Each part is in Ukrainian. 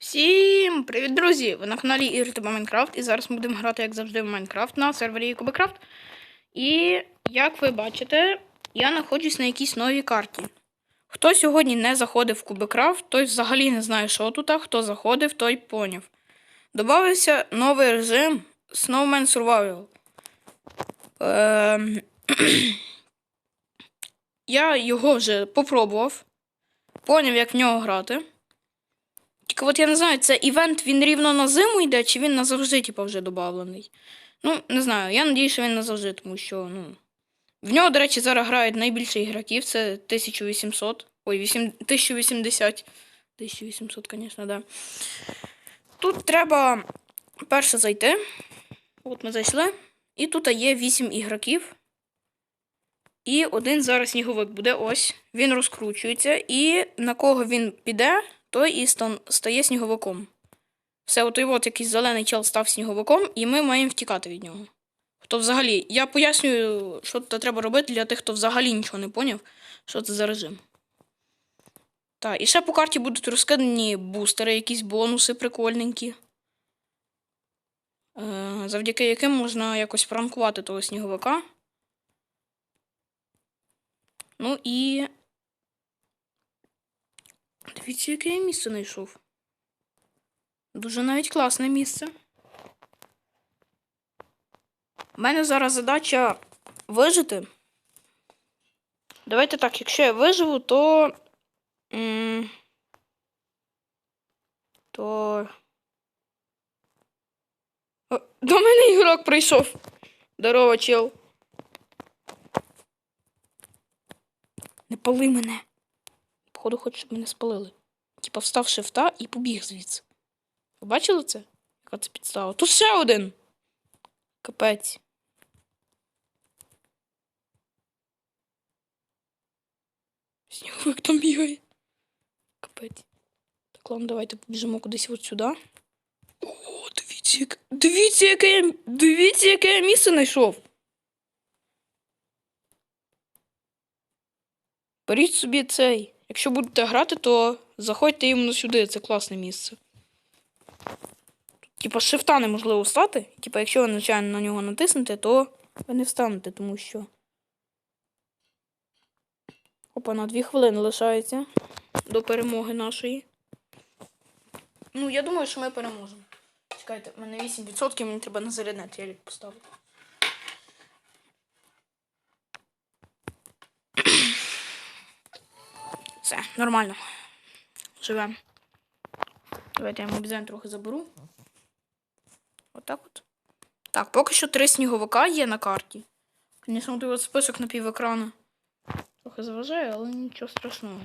Всім привіт, друзі! Ви на каналі Тебе Майнкрафт. І зараз ми будемо грати, як завжди, в Майнкрафт на сервері Кубикрафт. І як ви бачите, я знаходжусь на якійсь новій карті. Хто сьогодні не заходив в Кубикрафт, той взагалі не знає, що тут, а хто заходив, той поняв. Добавився новий режим Snowman Survival. Ем... я його вже попробував. Поняв, як в нього грати. Тільки от я не знаю, це івент він рівно на зиму йде, чи він назавжди, типу, вже додавлений. Ну, не знаю. Я надію, що він назавжди, тому що, ну. В нього, до речі, зараз грають найбільше ігроків, це 1800. Ой, 8, 1080. 1800, звісно, да. Тут треба перше зайти. От ми зайшли. І тут є 8 ігроків. І один зараз сніговик буде ось. Він розкручується, і на кого він піде, той і стає сніговиком. Все, от от якийсь зелений чел став сніговиком, і ми маємо втікати від нього. Хто взагалі. Я пояснюю, що тут треба робити для тих, хто взагалі нічого не поняв, що це за режим. Так, і ще по карті будуть розкидані бустери, якісь бонуси прикольненькі. Е, завдяки яким можна якось пранкувати того сніговика. Ну і. Дивіться, яке я місце знайшов. Дуже навіть класне місце. У мене зараз задача вижити. Давайте так, якщо я виживу, то. То. До мене ігрок прийшов. Здорово, чел. Не пали мене. Походу, хоче, щоб мене спалили. Типа встав шифта і побіг звідси. Ви бачили це? Яка це підстава? Тут ще один. Капець. Сніговик там бігає. Капець. Так, ладно, давайте побіжимо кудись от сюди. О, дивіться, як... дивіться, яке я... дивіться, яке я місце знайшов. Беріть собі цей. Якщо будете грати, то заходьте іменно сюди, це класне місце. Типа шифта неможливо встати. Типа, якщо ви, звичайно, на нього натиснете, то ви не встанете, тому що. Опа, на дві хвилини лишається до перемоги нашої. Ну, я думаю, що ми переможемо. Чекайте, в мене 8%, мені треба на зарядне телек поставити. Все, нормально. Живемо. Давайте я мобізен трохи заберу. Отак от. Так, поки що три сніговика є на карті. Звісно, от список на пів. Трохи заважає, але нічого страшного.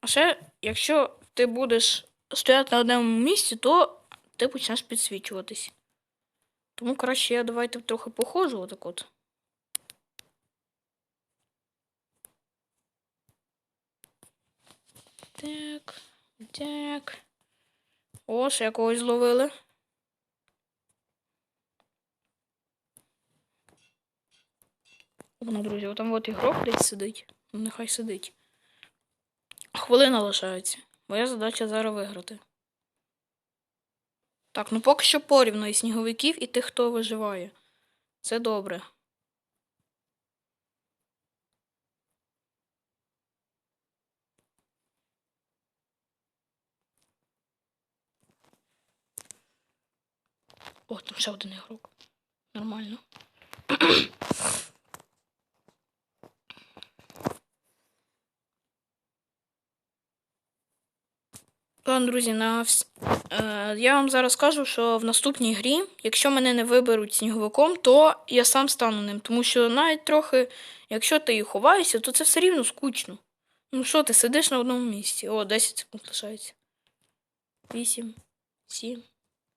А ще, якщо ти будеш стояти на одному місці, то ти почнеш підсвічуватись. Тому краще я давайте трохи походжу отак от. Так, так. О, ще когось зловили. Воно, друзі, отам от ігрок десь сидить. Ну, нехай сидить. Хвилина лишається. Моя задача зараз виграти. Так, ну поки що порівну і сніговиків, і тих, хто виживає. Це добре. О, там ще один ігрок. Нормально. Ладно, друзі, на вс... е, я вам зараз скажу, що в наступній грі, якщо мене не виберуть сніговиком, то я сам стану ним. Тому що навіть трохи, якщо ти і ховаєшся, то це все рівно скучно. Ну що, ти сидиш на одному місці? О, 10 секунд лишається. 8, 7,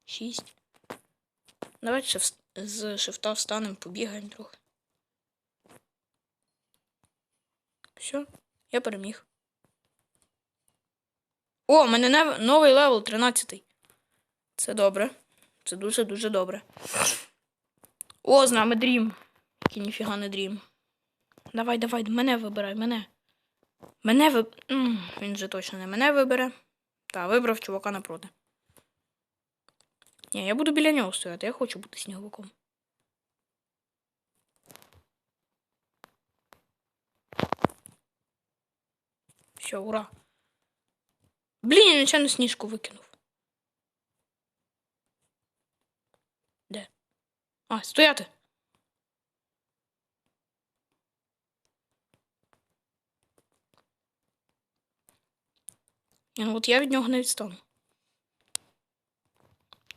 6. Давайте з шифта встанемо, побігаємо трохи. Все, я переміг. О, у мене нев- новий левел 13. Це добре. Це дуже-дуже добре. О, з нами Дрім. Який ніфіга не Дрім. Давай, давай, мене вибирай, мене. Мене ви... М, Він же точно не мене вибере. Та, вибрав чувака напроти. Ні, я буду біля нього стояти, я хочу бути сніговиком. Все, ура. Блін, я нечайно сніжку викинув. Де? А, стояти. Ну, от я від нього не відстану.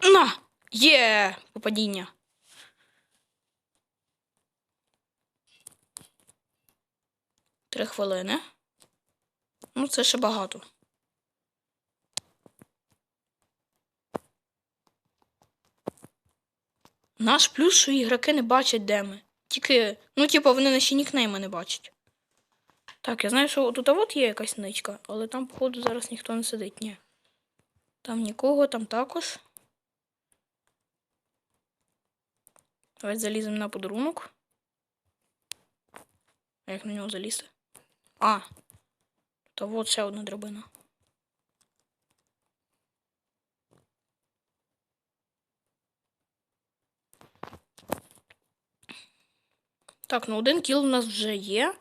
На! Є! Попадіння. Три хвилини. Ну, це ще багато. Наш плюс, що ігроки не бачать, де ми. Тільки, ну, типу, вони наші нікнейми не бачать. Так, я знаю, що тут от є якась ничка, але там, походу, зараз ніхто не сидить. Ні. Там нікого, там також. Давайте заліземо на подарунок. А як на нього залізти? А. Та от ще одна драбина. Так, ну один кіл у нас вже є.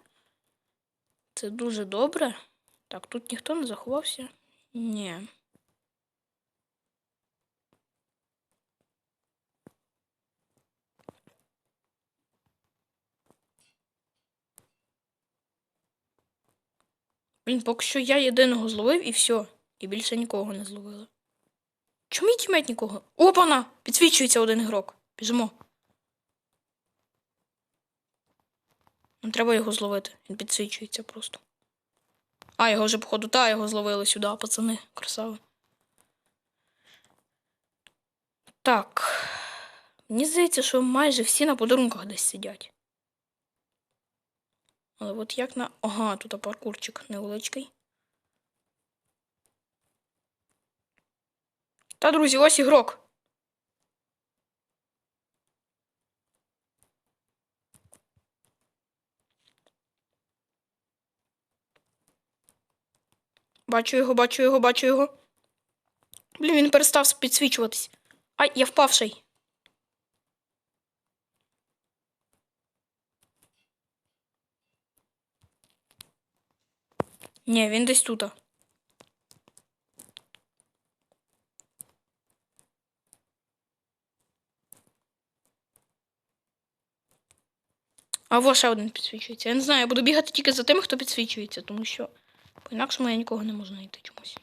Це дуже добре. Так, тут ніхто не заховався? Ні. Блін, поки що я єдиного зловив і все. І більше нікого не зловили. Чому мій тімейт нікого? Опана! Підсвічується один ігрок. Біжимо. Нам треба його зловити. Він підсвічується просто. А, його вже, походу, та його зловили сюди, пацани. Красави. Так. Мені здається, що майже всі на подарунках десь сидять. Але от як на. Ага, тут паркурчик невеличкий. Та, друзі, ось ігрок. Бачу його, бачу його, бачу його. Блін, він перестав підсвічуватись. Ай, я впавший. Ні, він десь тут. А во ще один підсвічується. Я не знаю, я буду бігати тільки за тим, хто підсвічується, тому що по-інакшому я нікого не можу знайти чомусь.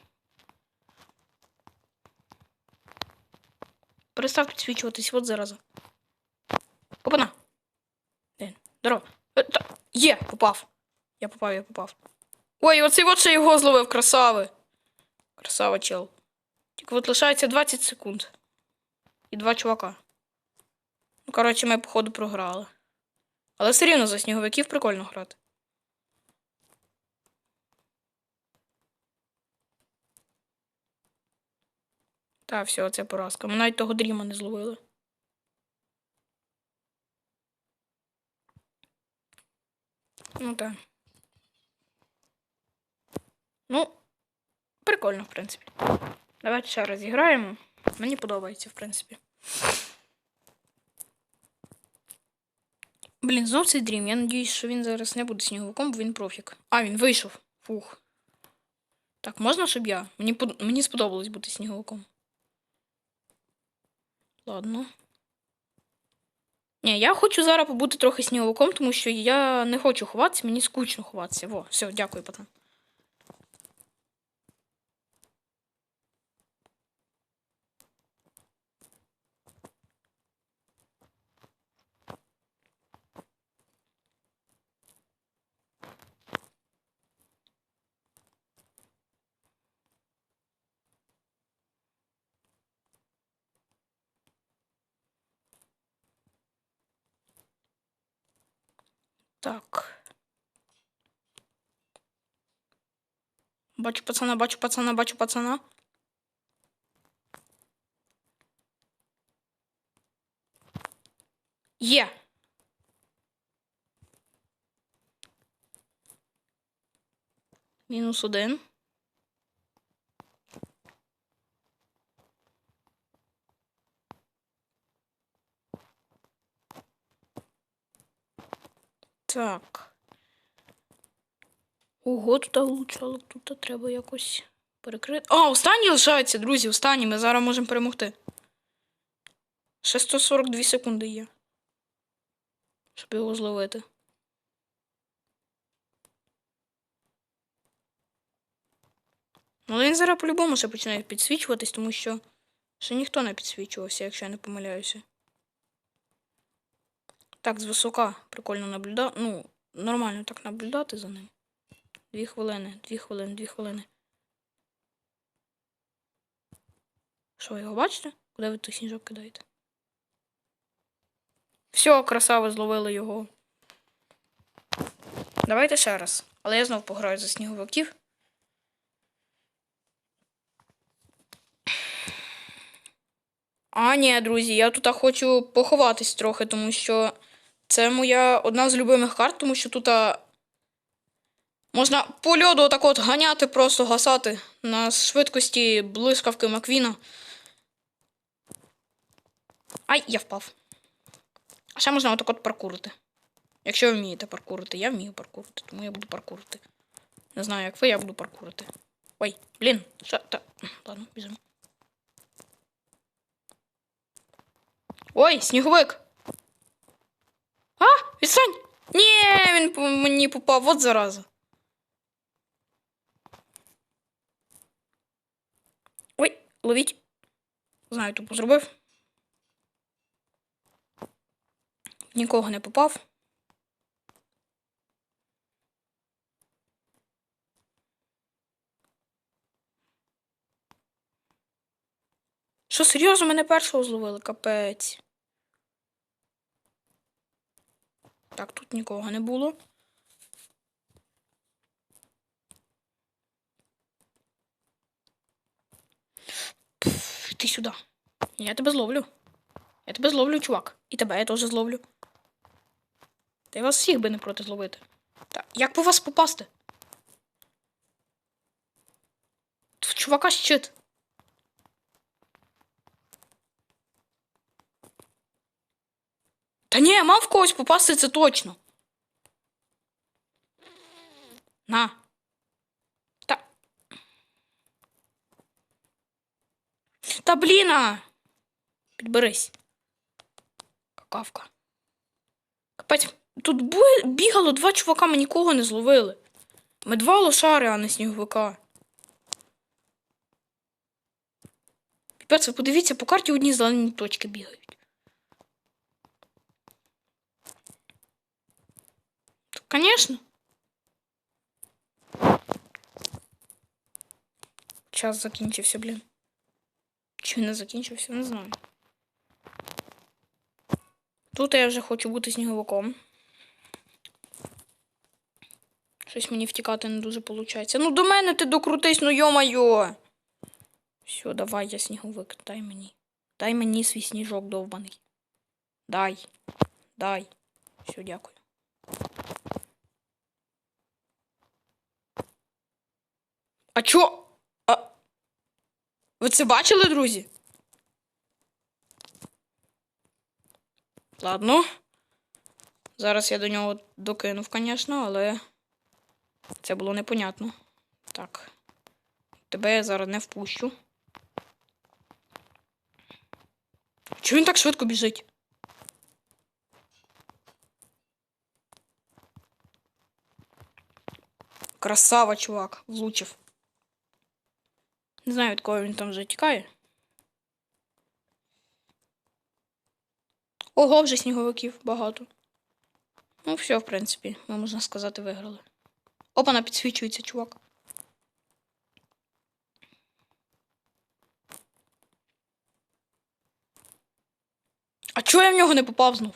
Перестав підсвічуватись, от зараза. Опана. Здорово. Е, Є, попав. Я попав, я попав. Ой, оцей от ще його зловив, красави. Красава, чел. Тільки от лишається 20 секунд. І два чувака. Ну, коротше, ми, походу, програли. Але все рівно за сніговиків прикольно грати. Та, все, це поразка. Ми навіть того дріма не зловили. Ну так. Ну, прикольно, в принципі. Давайте ще раз зіграємо. Мені подобається, в принципі. Блін, знов цей дрім. Я надіюсь, що він зараз не буде сніговиком, бо він профік. А, він вийшов. Фух. Так, можна, щоб я? Мені, под... Мені сподобалось бути сніговиком. Ладно. Ні, я хочу зараз побути трохи сніговиком, тому що я не хочу ховатися, мені скучно ховатися. Во, все, дякую, пацан. Так. Бачу пацана, бачу пацана, бачу пацана. Є. Мінус один. Так. Ого, тут влучало, тут треба якось перекрити. А, останній лишається, друзі, останній. Ми зараз можемо перемогти. Ще 142 секунди є. Щоб його зловити. Але він зараз по-любому ще починає підсвічуватись, тому що ще ніхто не підсвічувався, якщо я не помиляюся. Так, звисока прикольно наблюдати. Ну, нормально так наблюдати за ним. Дві хвилини, дві хвилини, дві хвилини. Що, його бачите? Куди ви той сніжок кидаєте? Все, красаво, зловили його. Давайте ще раз. Але я знов пограю за сніговиків. А, ні, друзі, я тут хочу поховатись трохи, тому що це моя одна з любимих карт, тому що тут можна по льоду отак от ганяти, просто гасати на швидкості блискавки Маквіна. Ай, я впав. А ще можна отак от паркурити. Якщо ви вмієте паркурити, я вмію паркурити, тому я буду паркурити. Не знаю, як ви, я буду паркурити. Ой, блін, що та. Ладно, біжимо. Ой, сніговик. Відстань! Ні, він по мені попав, от зараза. Ой, ловіть. Знаю, тупо зробив. Нікого не попав. Що, серйозно, мене першого зловили, капець. Так, тут нікого не було. Пф, Ти сюди. Я тебе зловлю. Я тебе зловлю, чувак. І тебе я теж зловлю. Та я вас всіх би не проти зловити. Так, як по вас попасти? В чувака щит. Та ні, мав в когось попасти це точно. На. Та. Та бліна. Підберись. Какавка. Капець, тут бігало два чувака, ми нікого не зловили. Ми два лошари, а не сніговика. Піпець, подивіться, по карті одні зелені точки бігають. Конечно. Час закінчився, блін. Чи не закінчився, не знаю. Тут я вже хочу бути сніговиком. Щось мені втікати не дуже виходить. Ну до мене ти докрутись, ну йо-майо. Все, давай, я сніговик, дай мені. Дай мені свій сніжок довбаний. Дай. Дай. Все, дякую. А чо? А... Ви це бачили, друзі? Ладно. Зараз я до нього докинув, звісно, але це було непонятно. Так. Тебе я зараз не впущу. Чого він так швидко біжить? Красава, чувак, влучив. Не знаю, від кого він там вже тікає. Ого, вже сніговиків багато. Ну, все, в принципі, ми, можна сказати, виграли. Опа, на підсвічується, чувак. А чого я в нього не попав знов?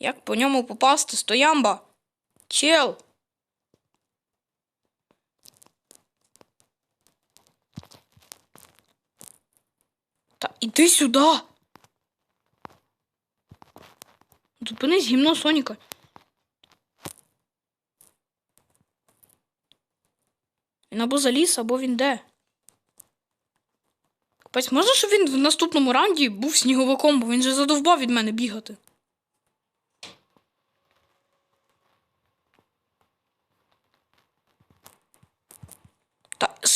Як по ньому попасти? Стоямба? Чел. Та іди сюди. Зупинись, гімно Соніка. Він або заліз, або він де. Капець, можна, щоб він в наступному раунді був сніговиком, бо він же задовбав від мене бігати.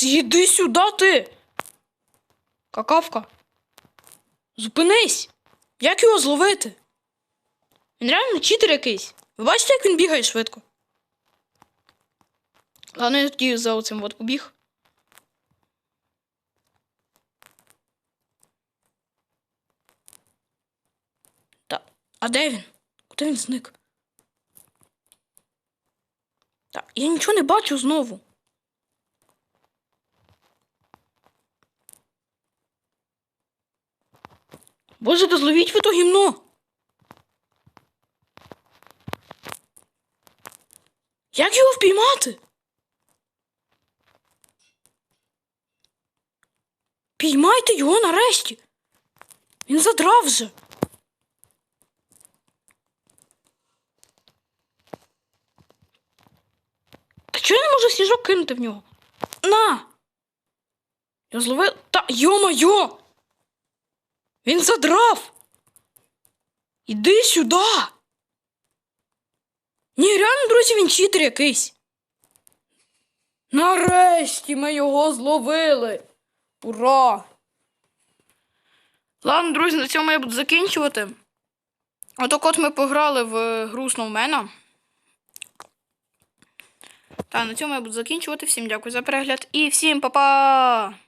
З'їди сюди ти. Какавка. Зупинись! Як його зловити? Він реально читер якийсь. Ви бачите, як він бігає швидко? Ладно, я тоді за оцим от побіг. Та, а де він? Куди він зник? Та, я нічого не бачу знову. Боже, да зловіть ви то гімно. Як його впіймати? Піймайте його нарешті. Він задрав вже. Та чого я не можу сніжок кинути в нього? На! Я зловив. Та йо-майо! Він задрав. Іди сюди. Ні, реально, друзі, він читер якийсь. Нарешті ми його зловили. Ура! Ладно, друзі, на цьому я буду закінчувати. Отак от ми пограли в гру Сноумена. Та на цьому я буду закінчувати. Всім дякую за перегляд і всім па-па!